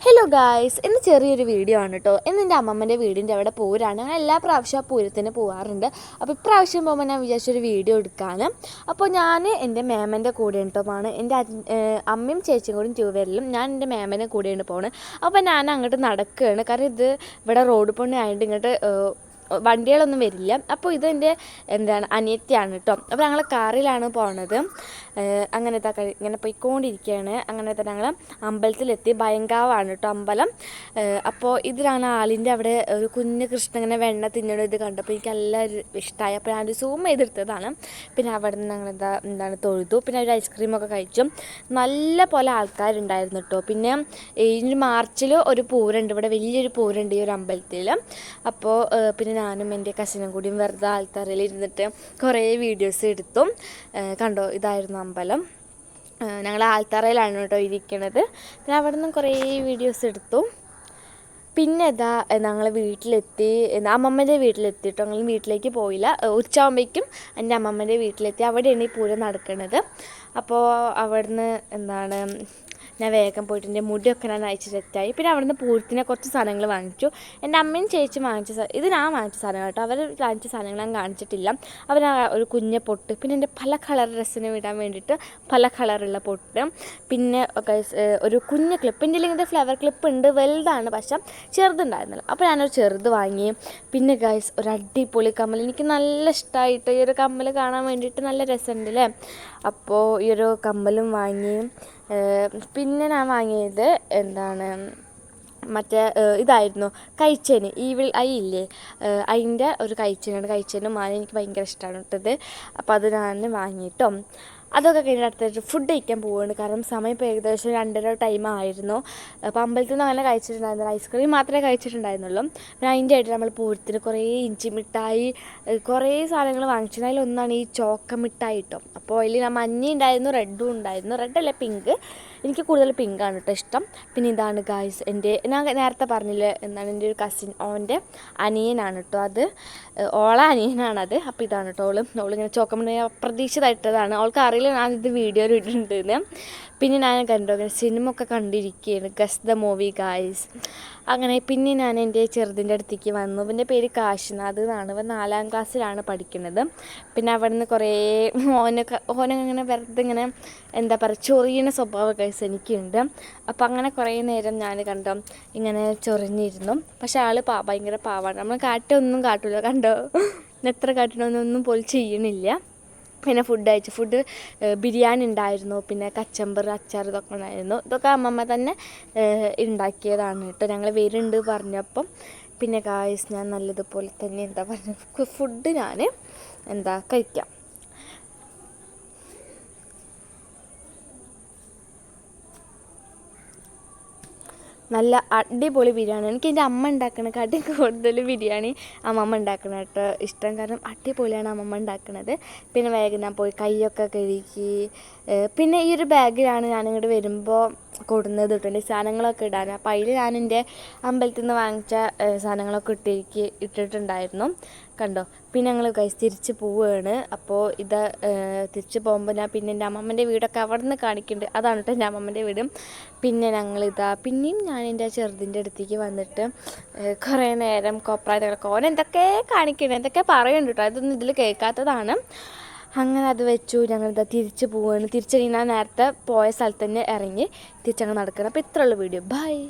Hello guys ഇന്ന് ചെറിയൊരു video ആണ് കേട്ടോ ഇന്ന് എന്റെ അമ്മമ്മന്റെ വീടിന്റെ അവിടെ പൂരാണ്. ഞാൻ എല്ലാ പ്രാവശ്യം ആ പൂരത്തിന് പോകാറുണ്ട് അപ്പോൾ ഇപ്രാവശ്യം പോകുമ്പോൾ ഞാൻ വിചാരിച്ചൊരു വീഡിയോ എടുക്കാൻ അപ്പോൾ ഞാൻ എന്റെ മേമന്റെ കൂടെ ഉണ്ടോമാണ് എന്റെ അമ്മയും ചേച്ചിയും കൂടി ടൂ വീലറിലും ഞാൻ എന്റെ മേമന്റെ കൂടെയാണ് പോകുന്നത് അപ്പോൾ ഞാൻ അങ്ങോട്ട് നടക്കുകയാണ് കാരണം ഇത് ഇവിടെ റോഡ് പണി ആയതുകൊണ്ട് ഇങ്ങോട്ട് വണ്ടികളൊന്നും വരില്ല. അപ്പോൾ ഇതെന്റെ എന്താണ് അനിയത്തിയാണ് കേട്ടോ അപ്പോൾ ഞങ്ങൾ കാറിലാണ് പോണത്. അങ്ങനത്തെ ഇങ്ങനെ പോയിക്കൊണ്ടിരിക്കുകയാണ് അങ്ങനെ തന്നെ ഞങ്ങൾ അമ്പലത്തിലെത്തി. ഭയങ്കാവാണ് കേട്ടോ അമ്പലം. അപ്പോൾ ഇതിലാണ് ആളിന്റെ അവിടെ ഒരു കുഞ്ഞു കൃഷ്ണൻ ഇങ്ങനെ വെണ്ണ തിന്നണ ഇത് കണ്ടപ്പോൾ എനിക്ക് എല്ലാവരും ഇഷ്ടമായി അപ്പോൾ ഞാനൊരു സൂം ചെയ്തെടുത്തതാണ്. പിന്നെ അവിടെ നിന്ന് ഞങ്ങൾ എന്താ എന്താണ് തൊഴുതു. പിന്നെ ഒരു ഐസ്ക്രീമൊക്കെ കഴിച്ചു. നല്ല പോലെ ആൾക്കാരുണ്ടായിരുന്നു കേട്ടോ പിന്നെ ഈ മാർച്ചിൽ ഒരു പൂരമുണ്ട് ഇവിടെ വലിയൊരു പൂരമുണ്ട് ഈ ഒരു അമ്പലത്തിൽ അപ്പോൾ പിന്നെ ഞാനും എന്റെ കസിനും കൂടിയും വെറുതെ ആൾത്തറയിൽ ഇരുന്നിട്ട് കുറേ വീഡിയോസ് എടുത്തു. കണ്ടോ? ഇതായിരുന്നു അമ്പലം. ഞങ്ങൾ ആൽത്തറയിലാണ് കേട്ടോ ഇരിക്കണത്. പിന്നെ അവിടെ നിന്ന് കുറേ വീഡിയോസ് എടുത്തു. പിന്നെ ഇതാ ഞങ്ങൾ വീട്ടിലെത്തി. അമ്മമ്മേന്റെ വീട്ടിലെത്തി കേട്ടോ. ഞങ്ങൾ വീട്ടിലേക്ക് പോയില്ല. ഉച്ചയാകുമ്പോഴേക്കും എന്റെ അമ്മമ്മന്റെ വീട്ടിലെത്തി. അവിടെയാണ് ഈ പൂരം നടക്കുന്നത് അപ്പോൾ അവിടുന്ന് എന്താണ് ഞാൻ വേഗം പോയിട്ട് എന്റെ മുടിയൊക്കെ ഞാൻ അയച്ച് സെറ്റായി. പിന്നെ അവിടുന്ന് പൂരത്തിനെ കുറച്ച് സാധനങ്ങൾ വാങ്ങിച്ചു. എന്റെ അമ്മയും ചേച്ചി വാങ്ങിച്ച ഇത് ഞാൻ വാങ്ങിച്ച സാധനം കേട്ടോ. അവർ വാങ്ങിച്ച സാധനങ്ങൾ ഞാൻ കാണിച്ചിട്ടില്ല. അവർ ഒരു കുഞ്ഞ പൊട്ട്. പിന്നെ എന്റെ പല കളർ ഡ്രസ്സിന് വിടാൻ വേണ്ടിയിട്ട് പല കളറുള്ള പൊട്ട്. പിന്നെ ഒരു കുഞ്ഞ് ക്ലിപ്പ് എന്റെ ഇല്ലെങ്കിൽ ഫ്ലവർ ക്ലിപ്പ് ഉണ്ട്. വലുതാണ് പക്ഷെ ചെറുതുണ്ടായിരുന്നില്ല. അപ്പോൾ ഞാനൊരു ചെറുത് വാങ്ങി. പിന്നെ ഗൈസ് ഒരു അടിപൊളി കമ്മൽ. എനിക്ക് നല്ല ഇഷ്ടമായിട്ട് ഈ ഒരു കമ്മൽ കാണാൻ വേണ്ടിയിട്ട് നല്ല രസമുണ്ട് അല്ലേ അപ്പോൾ ഈ ഒരു കമ്മലും വാങ്ങി. പിന്നെ ഞാൻ വാങ്ങിയത് എന്താണ് മറ്റേ ഇതായിരുന്നു കൈച്ചേന് ഈവിൾ ഐ ഇല്ലേ? അതിന്റെ ഒരു കൈച്ചേനാണ്. കൈച്ചേനും മാല എനിക്ക് ഭയങ്കര ഇഷ്ടമാണ് ഇട്ടത്. അപ്പോൾ അത് ഞാൻ വാങ്ങിയിട്ടോ. അതൊക്കെ കഴിഞ്ഞിട്ട് അടുത്ത ഫുഡ് കഴിക്കാൻ പോവുകയാണ് കാരണം സമയം ഇപ്പോൾ ഏകദേശം രണ്ടര ടൈം ആയിരുന്നു. അപ്പോൾ അമ്പലത്തിൽ നിന്ന് അങ്ങനെ കഴിച്ചിട്ടുണ്ടായിരുന്നില്ല. ഐസ്ക്രീം മാത്രമേ കഴിച്ചിട്ടുണ്ടായിരുന്നുള്ളൂ. പിന്നെ അതിന്റെ ആയിട്ട് നമ്മൾ പൂരത്തിന് കുറേ ഇഞ്ചി മിഠായി കുറേ സാധനങ്ങൾ വാങ്ങിച്ചു അതിലൊന്നാണ് ഈ ചോക്ക മിഠായി കേട്ടോ അപ്പോൾ അതിൽ ഞാൻ മഞ്ഞ ഉണ്ടായിരുന്നു റെഡും ഉണ്ടായിരുന്നു. റെഡ് അല്ല പിങ്ക് എനിക്ക് കൂടുതൽ പിങ്കാണ് കേട്ടോ ഇഷ്ടം. പിന്നെ ഇതാണ് ഗായ്സ് എന്റെ ഞാൻ നേരത്തെ പറഞ്ഞില്ലേ എന്താണ് എന്റെ ഒരു കസിൻ ഓന്റെ അനിയനാണ് കേട്ടോ അത്. ഓള അനിയനാണത്. അപ്പോൾ ഇതാണ് കേട്ടോ ഓൾ. ഓളിങ്ങനെ ചോക്കമിട്ട് അപ്രതീക്ഷിതമായിട്ടതാണ്. അവൾക്ക് അറിയില്ല ഞാനിത് വീഡിയോയിൽ ഇട്ടിട്ടുണ്ടെന്ന് പിന്നെ ഞാൻ കണ്ടു സിനിമ ഒക്കെ കണ്ടിരിക്കുകയാണ് ഗസ് ദ മൂവി ഗായ്സ് അങ്ങനെ പിന്നെ ഞാൻ എന്റെ ചെറുതിന്റെ അടുത്തേക്ക് വന്നു. പിന്നെ പേര് കാശിനാഥ് എന്നാണ്. ഇവൻ നാലാം ക്ലാസ്സിലാണ് പഠിക്കുന്നത്. പിന്നെ അവിടെ നിന്ന് കുറേ ഓനൊക്കെ ഓനങ്ങനെ വെറുതെ ഇങ്ങനെ എന്താ പറയുക ചൊറിയണ സ്വഭാവ ഗൈസ് എനിക്കുണ്ട്. അപ്പം അങ്ങനെ കുറേ നേരം ഞാൻ കണ്ടോ ഇങ്ങനെ ചൊറിഞ്ഞിരുന്നു. പക്ഷേ ആൾ പാ ഭയങ്കര പാവാണ്. നമ്മൾ കാട്ടൊന്നും കാട്ടില്ല കണ്ടോ? എത്ര കാട്ടണമെന്നൊന്നും പോലും ചെയ്യണില്ല. പിന്നെ ഫുഡ് കഴിച്ചു. ഫുഡ് ബിരിയാണി ഉണ്ടായിരുന്നു. പിന്നെ കച്ചമ്പർ അച്ചാർ ഇതൊക്കെ ഉണ്ടായിരുന്നു. ഇതൊക്കെ അമ്മമ്മ തന്നെ ഉണ്ടാക്കിയതാണ് കേട്ടോ. ഞങ്ങൾ വരുന്നുണ്ട് പറഞ്ഞപ്പം. പിന്നെ കായസ് ഞാൻ നല്ലതുപോലെ തന്നെ എന്താ പറയുക ഫുഡ് ഞാൻ എന്താ കഴിക്കാം. നല്ല അടിപൊളി ബിരിയാണി. എനിക്ക് എന്റെ അമ്മ ഉണ്ടാക്കണേക്കാട്ടി കൂടുതൽ ബിരിയാണി അമ്മമ്മ ഉണ്ടാക്കണ കേട്ടോ. ഇഷ്ടം കാരണം അടിപൊളിയാണ് അമ്മമ്മ ഉണ്ടാക്കണത് പിന്നെ വേഗം ഞാൻ പോയി കൈയൊക്കെ കഴുകി പിന്നെ ഈ ഒരു ബാഗിലാണ് ഞാനിങ്ങോട്ട് വരുമ്പോൾ കൊടുന്നത് ഇട്ടിട്ടുണ്ട് സാധനങ്ങളൊക്കെ ഇടാൻ. അപ്പോൾ അതിൽ ഞാൻ എന്റെ അമ്പലത്തിൽ നിന്ന് വാങ്ങിച്ച സാധനങ്ങളൊക്കെ ഇട്ടിരിക്ക് ഇട്ടിട്ടുണ്ടായിരുന്നു. കണ്ടോ? പിന്നെ ഞങ്ങൾ കൈസ് തിരിച്ച് പോവുകയാണ് അപ്പോൾ ഇത് തിരിച്ച് പോകുമ്പോൾ ഞാൻ പിന്നെ എന്റെ അമ്മമ്മന്റെ വീടൊക്കെ അവിടെ നിന്ന് കാണിക്കുന്നുണ്ട് അതാണ് കേട്ടോ എന്റെ അമ്മമ്മന്റെ വീട്. പിന്നെ ഞങ്ങളിതാ പിന്നെയും ഞാൻ എന്റെ ചെറുതിന്റെ അടുത്തേക്ക് വന്നിട്ട് കുറേ നേരം കോപ്രായതൊക്കെ ഓൻ എന്തൊക്കെ കാണിക്കുന്നുണ്ട് എന്തൊക്കെ പറയുന്നുണ്ട് കേട്ടോ അതൊന്നും ഇതിൽ കേൾക്കാത്തതാണ്. അങ്ങനെ അത് വെച്ചു ഞങ്ങളിതാ തിരിച്ച് പോവുകയാണ് തിരിച്ച് ഞാൻ നേരത്തെ പോയ സ്ഥലത്ത് തന്നെ ഇറങ്ങി തിരിച്ചങ്ങ് നടക്കണം. അപ്പോൾ ഇത്രയുള്ള വീഡിയോ. ബൈ